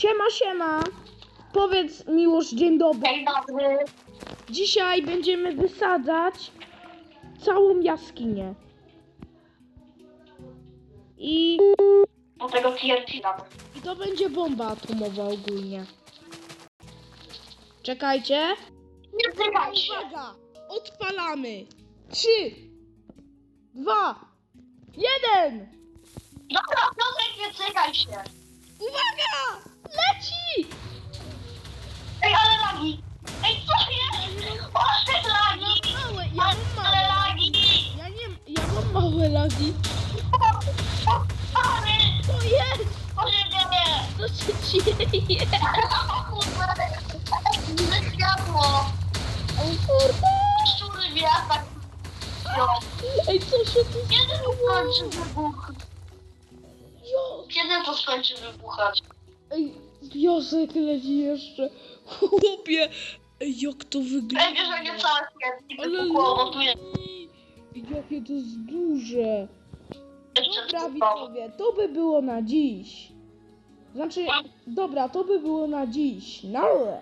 Siema, siema. Powiedz Miłosz dzień dobry. Dzień dobry. Dzisiaj będziemy wysadzać całą jaskinię. I, Do tego TNT. I to będzie bomba atomowa ogólnie. Czekajcie. Nie zrywaj się. Uwaga! Odpalamy! Trzy, dwa, jeden! Dobra, Piotrek, nie cykaj się. Uwaga! Małe lagi. Co jest? Co się dzieje? O. Widzę światło. O kurde! Szczury wiatrak. Ej, co się tu Kiedy to skończy wybuch? Jo! Kiedy to skończy wybuchać? Ej, wiosek leci jeszcze. Chłopie! Ej, jak to wygląda? Ej, wiesz, że nie całe TNT Ale wybuchło, Jakie to jest duże! Dobra, widzowie, to by było na dziś. Znaczy, dobra, to by było na dziś. Nara!